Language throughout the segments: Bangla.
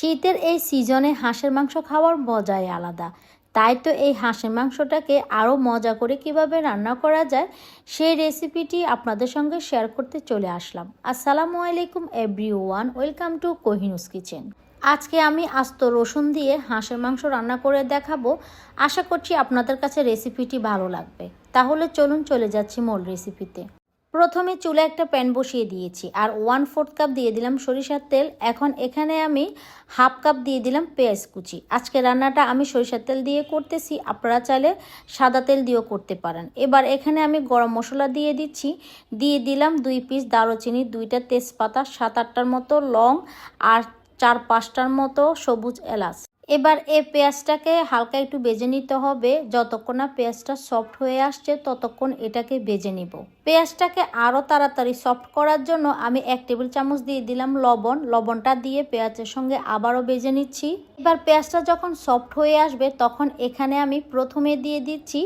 শীতের এই সিজনে হাঁসের মাংস খাওয়ার মজাই আলাদা। তাই তো এই হাঁসের মাংসটাকে আরও মজা করে কীভাবে রান্না করা যায়, সেই রেসিপিটি আপনাদের সঙ্গে শেয়ার করতে চলে আসলাম। আসসালামু আলাইকুম everyone welcome to Kohinoor's kitchen. আজকে আমি আস্ত রসুন দিয়ে হাঁসের মাংস রান্না করে দেখাবো। আশা করছি আপনাদের কাছে রেসিপিটি ভালো লাগবে। তাহলে চলুন চলে যাচ্ছি মূল রেসিপিতে। প্রথমে চুলে একটা প্যান বসিয়ে দিয়েছি আর ওয়ান ফোর্থ কাপ দিয়ে দিলাম সরিষার তেল। এখন এখানে আমি হাফ কাপ দিয়ে দিলাম পেঁয়াজ কুচি। আজকে রান্নাটা আমি সরিষার তেল দিয়ে করতেছি, আপনারা চাইলে সাদা তেল দিয়েও করতে পারেন। এবার এখানে আমি গরম মশলা দিয়ে দিচ্ছি। দিয়ে দিলাম দুই পিস দারুচিনি, দুইটা তেজপাতা, সাত আটটার মতো লং আর চার পাঁচটার মতো সবুজ এলাচ। এবার এই পেঁয়াজটাকে হালকা একটু বেজে নিতে হবে। যতক্ষণ না পেঁয়াজটা সফট হয়ে আসছে, ততক্ষণ এটাকে বেজে নিব। পেঁয়াজটাকে আরও তাড়াতাড়ি সফট করার জন্য আমি এক টেবিল চামচ দিয়ে দিলাম লবণ। লবণটা দিয়ে পেঁয়াজের সঙ্গে আবারও বেজে নিচ্ছি। এবার পেঁয়াজটা যখন সফট হয়ে আসবে, তখন এখানে আমি প্রথমে দিয়ে দিচ্ছি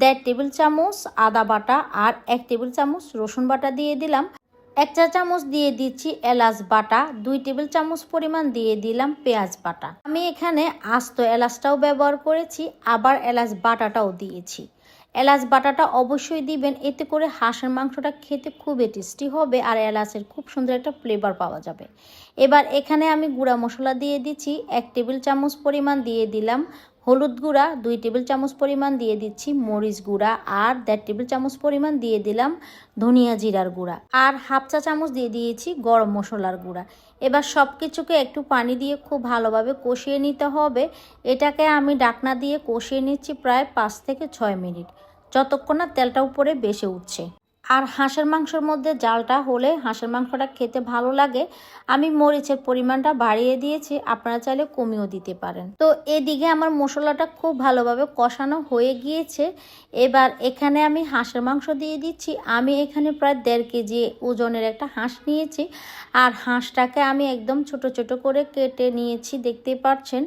দেড় টেবিল চামচ আদা বাটা আর এক টেবিল চামচ রসুন বাটা দিয়ে দিলাম। এক চা চামচ দিয়ে দিচ্ছি এলাচ বাটা, দুই টেবিল চামচ পরিমাণ দিয়ে দিলাম পেঁয়াজ বাটা। আমি এখানে আস্ত এলাচটাও ব্যবহার করেছি, আবার এলাচ বাটাটাও দিয়েছি। এলাচ বাটাটা অবশ্যই দিবেন, এতে করে হাঁসের মাংসটা খেতে খুবই টেস্টি হবে আর এলাচের খুব সুন্দর একটা ফ্লেভার পাওয়া যাবে। এবার এখানে আমি গুঁড়া মশলা দিয়ে দিচ্ছি, এক টেবিল চামচ পরিমাণ দিয়ে দিলাম হলুদ গুঁড়া দুই টেবিল চামচ পরিমাণ দিয়ে দিচ্ছি মরিচ গুঁড়া আর দেড় টেবিল চামচ পরিমাণ দিয়ে দিলাম ধনিয়া জিরার গুঁড়া আর হাফ চা চামচ দিয়ে দিয়েছি গরম মশলার গুঁড়া। এবার সব কিছুকে একটু পানি দিয়ে খুব ভালোভাবে কষিয়ে নিতে হবে। এটাকে আমি ডাকনা দিয়ে কষিয়ে নিচ্ছি প্রায় পাঁচ থেকে ছয় মিনিট। যতক্ষণ না তেলটা উপরে বেসে উঠছে। আর হাঁসের মাংসের মধ্যে জালটা হলে হাঁসের মাংসটা খেতে ভালো লাগে। আমি মরিচের পরিমাণটা বাড়িয়ে দিয়েছি, আপনারা চাইলে কমিয়েও দিতে পারেন। তো এদিকে আমার মশলাটা খুব ভালোভাবে কষানো হয়ে গিয়েছে। এবার এখানে আমি হাঁসের মাংস দিয়ে দিচ্ছি। আমি এখানে প্রায় দেড় কেজি ওজনের একটা হাঁস নিয়েছি। আর হাঁসটাকে আমি একদম ছোট ছোট করে কেটে নিয়েছি, দেখতে পাচ্ছেন।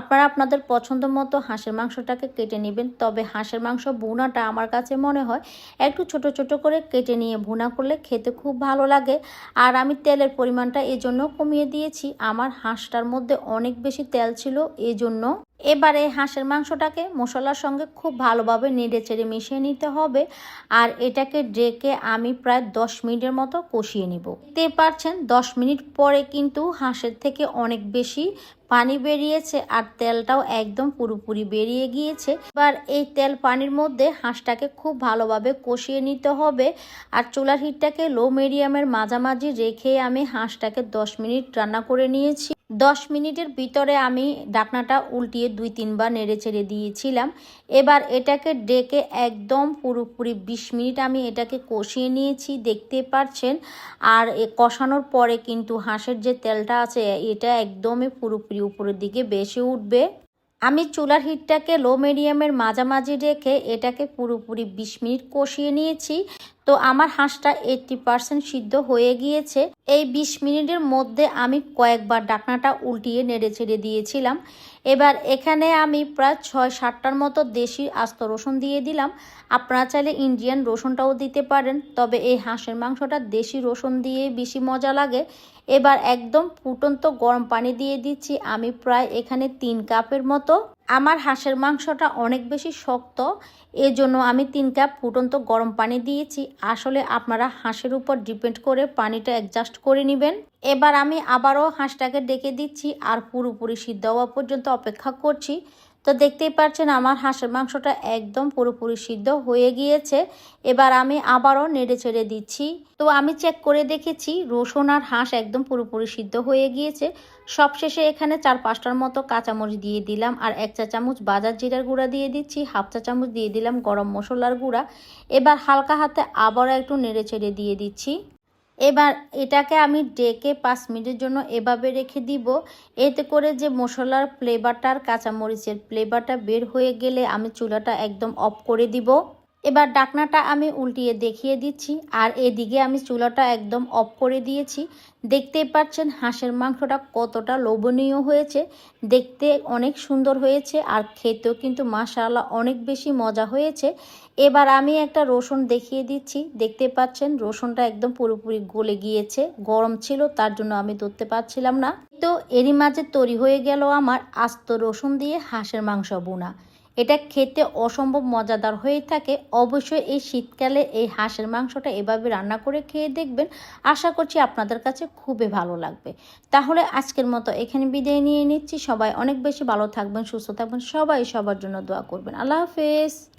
আপনারা আপনাদের পছন্দ মতো হাঁসের মাংসটাকে কেটে নেবেন। তবে হাঁসের মাংস বোনাটা আমার কাছে মনে হয় একটু ছোট ছোট করে কেটে নিয়ে ভুনা করলে খেতে খুব ভালো লাগে। আর আমি তেলের পরিমাণটা এজন্য কমিয়ে দিয়েছি। আমার হাঁসটার মধ্যে অনেক বেশি তেল ছিল, এজন্য এবারে হাঁসের মাংসটাকে মশলার সঙ্গে খুব ভালোভাবে নেড়ে চেড়ে মিশিয়ে নিতে হবে আর এটাকে ডেকে আমি প্রায় দশ মিনিটের মতো কষিয়ে নিব। দেখতে পারছেন, দশ মিনিট পরে কিন্তু হাঁসের থেকে অনেক বেশি পানি বেরিয়েছে আর তেলটাও একদম পুরোপুরি বেরিয়ে গিয়েছে। এবার এই তেল পানির মধ্যে হাঁসটাকে খুব ভালোভাবে কষিয়ে নিতে হবে আর চুলার হিটটাকে লো মিডিয়ামের মাঝামাঝি রেখে আমি হাঁসটাকে দশ মিনিট রান্না করে নিয়েছি। দশ মিনিটের ভিতরে আমি ডাকনাটা উল্টিয়ে দুই, তিনবার নেড়ে ছেড়ে দিয়েছিলাম। এবার এটাকে ডেকে একদম পুরোপুরি বিশ মিনিট আমি এটাকে কষিয়ে নিয়েছি, দেখতে পাচ্ছেন আর কষানোর পরে কিন্তু হাঁসের যে তেলটা আছে, এটা একদমই পুরোপুরি উপরের দিকে বেশি উঠবে। আমি চুলার হিটটাকে লো মিডিয়ামের মাঝামাঝি রেখে এটাকে পুরোপুরি বিশ মিনিট কষিয়ে নিয়েছি। তো আমার হাঁসটা এইটটি পারসেন্ট সিদ্ধ হয়ে গিয়েছে। এই বিশ মিনিটের মধ্যে আমি কয়েকবার ডাকনাটা উল্টিয়ে নেড়ে ছেড়ে দিয়েছিলাম। এবার এখানে আমি প্রায় ছয় সাতটার মতো দেশি আস্ত রসুন দিয়ে দিলাম। আপনারা চাইলে ইন্ডিয়ান রসুনটাও দিতে পারেন, তবে এই হাঁসের মাংসটা দেশি রসুন দিয়ে বেশি মজা লাগে। এবার একদম ফুটন্ত গরম পানি দিয়ে দিচ্ছি। আমি প্রায় এখানে তিন কাপের মতো। আমার হাঁসের মাংসটা অনেক বেশি শক্ত, এজন্য আমি তিন কাপ ফুটন্ত গরম পানি দিয়েছি। আসলে আপনারা হাঁসের উপর ডিপেন্ড করে পানিটা অ্যাডজাস্ট করে নেবেন। এবার আমি আবারও হাঁসটাকে ডেকে দিচ্ছি আর পুরোপুরি সিদ্ধ হওয়া পর্যন্ত অপেক্ষা করছি। তো দেখতেই পাচ্ছেন আমার হাঁসের মাংসটা একদম পুরোপুরি সিদ্ধ হয়ে গিয়েছে। এবার আমি আবারও নেড়ে ছেড়ে দিচ্ছি। তো আমি চেক করে দেখেছি, রসুন আর হাঁস একদম পুরোপুরি সিদ্ধ হয়ে গিয়েছে। সবশেষে এখানে চার পাঁচটার মতো কাঁচামরিচ দিয়ে দিলাম আর এক চা চামচ বাজার জিরার গুঁড়া দিয়ে দিচ্ছি, হাফ চা চামচ দিয়ে দিলাম গরম মশলার গুঁড়া। এবার হালকা হাতে আবারও একটু নেড়ে ছেড়ে দিয়ে দিচ্ছি। এবার এটাকে আমি ডেকে পাঁচ মিনিটের জন্য এভাবে রেখে দিব। এতে করে যে মশলার ফ্লেভারটা আর কাঁচামরিচের ফ্লেভারটা বের হয়ে গেলে আমি চুলাটা একদম অফ করে দিব। এবার ডাকনাটা আমি উল্টিয়ে দেখিয়ে দিচ্ছি, আর এদিকে আমি চুলাটা একদম অফ করে দিয়েছি। দেখতেই পাচ্ছেন হাঁসের মাংসটা কতটা লোভনীয় হয়েছে। দেখতে অনেক সুন্দর হয়েছে আর খেতেও কিন্তু মাশাআল্লাহ অনেক বেশি মজা হয়েছে। এবার আমি একটা রসুন দেখিয়ে দিচ্ছি। দেখতে পাচ্ছেন রসুনটা একদম পুরোপুরি গলে গিয়েছে, গরম ছিল, তার জন্য আমি ধরতে পারছিলাম না। তো এরই মাঝে তৈরি হয়ে গেল আমার আস্ত রসুন দিয়ে হাঁসের মাংস বোনা। এটা খেতে অসম্ভব মজাদার হয়ে থাকে। অবশ্যই এই শীতকালে এই হাঁসের মাংসটা এভাবে রান্না করে খেয়ে দেখবেন। আশা করছি আপনাদের কাছে খুবই ভালো লাগবে। তাহলে আজকের মতো এখানে বিদায় নিয়ে নিচ্ছি। সবাই অনেক বেশি ভালো থাকবেন, সুস্থ থাকবেন। সবাই সবার জন্য দোয়া করবেন। আল্লাহ হাফেজ।